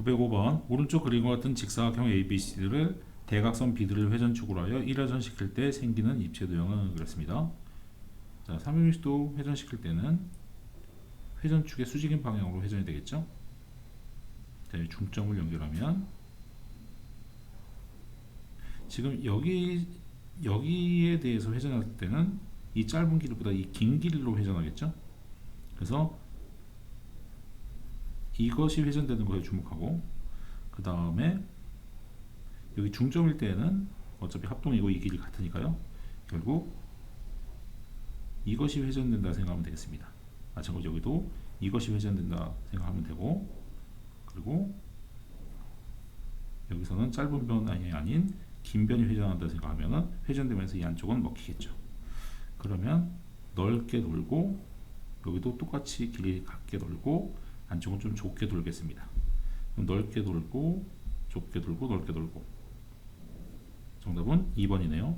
905번 오른쪽 그림과 같은 직사각형 ABC를 대각선 BD를 회전축으로 하여 1회전 시킬 때 생기는 입체 도형은 그랬습니다. 자, 360도 회전시킬 때는 회전축의 수직인 방향으로 회전이 되겠죠? 자, 이 중점을 연결하면 지금 여기 여기에 대해서 회전할 때는 이 짧은 길보다 이 긴 길로 회전하겠죠? 그래서 이것이 회전되는 거에 주목하고 그 다음에 여기 중점일 때는 어차피 합동이고 이 길이 같으니까요. 결국 이것이 회전된다 생각하면 되겠습니다. 마찬가지로 여기도 이것이 회전된다 생각하면 되고 그리고 여기서는 짧은 변이 아닌 긴 변이 회전한다 생각하면은 회전되면서 이 안쪽은 먹히겠죠. 그러면 넓게 돌고 여기도 똑같이 길이 같게 돌고 안쪽은 좀 좁게 돌겠습니다. 넓게 돌고 좁게 돌고 넓게 돌고 정답은 2번이네요.